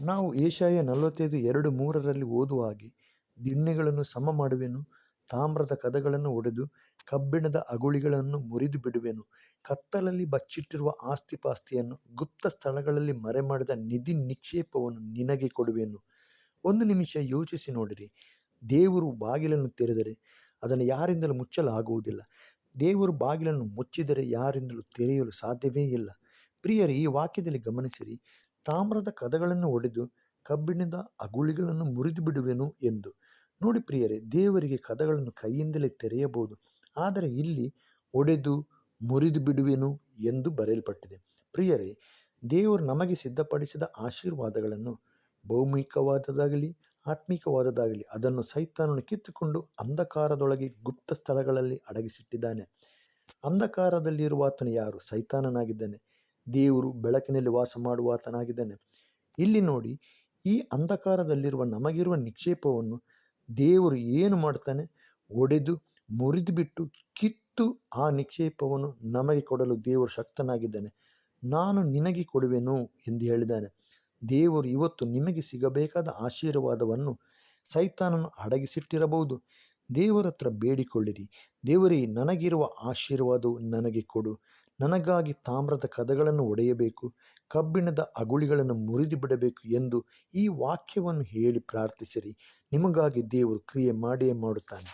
ನಾವು ಏಷಾಯ ನಲವತ್ತೈದು ಎರಡು ಮೂರರಲ್ಲಿ ಓದುವ ಹಾಗೆ ದಿಣ್ಣೆಗಳನ್ನು ಸಮ ಮಾಡುವೆನು, ತಾಮ್ರದ ಕದಗಳನ್ನು ಒಡೆದು ಕಬ್ಬಿಣದ ಅಗುಳಿಗಳನ್ನು ಮುರಿದು ಬಿಡುವೆನು. ಕತ್ತಲಲ್ಲಿ ಬಚ್ಚಿಟ್ಟಿರುವ ಆಸ್ತಿಪಾಸ್ತಿಯನ್ನು ಗುಪ್ತ ಸ್ಥಳಗಳಲ್ಲಿ ಮರೆಮಾಡಿದ ನಿಧಿ ನಿಕ್ಷೇಪವನ್ನು ನಿನಗೆ ಕೊಡುವೆನು. ಒಂದು ನಿಮಿಷ ಯೋಚಿಸಿ ನೋಡಿರಿ. ದೇವರು ಬಾಗಿಲನ್ನು ತೆರೆದರೆ ಅದನ್ನು ಯಾರಿಂದಲೂ ಮುಚ್ಚಲಾಗುವುದಿಲ್ಲ. ದೇವರು ಬಾಗಿಲನ್ನು ಮುಚ್ಚಿದರೆ ಯಾರಿಂದಲೂ ತೆರೆಯಲು ಸಾಧ್ಯವೇ ಇಲ್ಲ. ಪ್ರಿಯರೇ, ಈ ವಾಕ್ಯದಲ್ಲಿ ಗಮನಿಸಿರಿ. ತಾಮ್ರದ ಕದಗಳನ್ನು ಒಡೆದು ಕಬ್ಬಿಣದ ಅಗುಳಿಗಳನ್ನು ಮುರಿದು ಬಿಡುವೆನು ಎಂದು. ನೋಡಿ ಪ್ರಿಯರೇ, ದೇವರಿಗೆ ಕದಗಳನ್ನು ಕೈಯಿಂದಲೇ ತೆರೆಯಬಹುದು, ಆದರೆ ಇಲ್ಲಿ ಒಡೆದು ಮುರಿದು ಬಿಡುವೆನು ಎಂದು ಬರೆಯಲ್ಪಟ್ಟಿದೆ. ಪ್ರಿಯರೇ, ದೇವರು ನಮಗೆ ಸಿದ್ಧಪಡಿಸಿದ ಆಶೀರ್ವಾದಗಳನ್ನು ಭೌಮಿಕವಾದದಾಗಲಿ ಆತ್ಮಿಕವಾದದಾಗಲಿ ಅದನ್ನು ಸೈತಾನನು ಕಿತ್ತುಕೊಂಡು ಅಂಧಕಾರದೊಳಗೆ ಗುಪ್ತ ಸ್ಥಳಗಳಲ್ಲಿ ಅಡಗಿಸಿಟ್ಟಿದ್ದಾನೆ. ಅಂಧಕಾರದಲ್ಲಿರುವ ಆತನು ಯಾರು? ಸೈತಾನನಾಗಿದ್ದಾನೆ. ದೇವರು ಬೆಳಕಿನಲ್ಲಿ ವಾಸ ಮಾಡುವಾತನಾಗಿದ್ದಾನೆ. ಇಲ್ಲಿ ನೋಡಿ, ಈ ಅಂಧಕಾರದಲ್ಲಿರುವ ನಮಗಿರುವ ನಿಕ್ಷೇಪವನ್ನು ದೇವರು ಏನು ಮಾಡ್ತಾನೆ ಒಡೆದು ಮುರಿದು ಬಿಟ್ಟು ಕಿತ್ತು ಆ ನಿಕ್ಷೇಪವನ್ನು ನಮಗೆ ಕೊಡಲು ದೇವರು ಶಕ್ತನಾಗಿದ್ದಾನೆ. ನಾನು ನಿನಗೆ ಕೊಡುವೆನು ಎಂದು ಹೇಳಿದ್ದಾನೆ. ದೇವರು ಇವತ್ತು ನಿಮಗೆ ಸಿಗಬೇಕಾದ ಆಶೀರ್ವಾದವನ್ನು ಸೈತಾನನ್ನು ಅಡಗಿಸಿಟ್ಟಿರಬಹುದು. ದೇವರತ್ರ ಬೇಡಿಕೊಳ್ಳಿರಿ. ದೇವರೇ, ನನಗಿರುವ ಆಶೀರ್ವಾದವು ನನಗೆ ಕೊಡು. ನನಗಾಗಿ ತಾಮ್ರದ ಕದಗಳನ್ನು ಒಡೆಯಬೇಕು, ಕಬ್ಬಿಣದ ಅಗುಳಿಗಳನ್ನು ಮುರಿದು ಬಿಡಬೇಕು ಎಂದು ಈ ವಾಕ್ಯವನ್ನು ಹೇಳಿ ಪ್ರಾರ್ಥಿಸಿರಿ. ನಿಮಗಾಗಿ ದೇವರು ಕ್ರಿಯೆ ಮಾಡಿಯೇ ಮಾಡುತ್ತಾನೆ.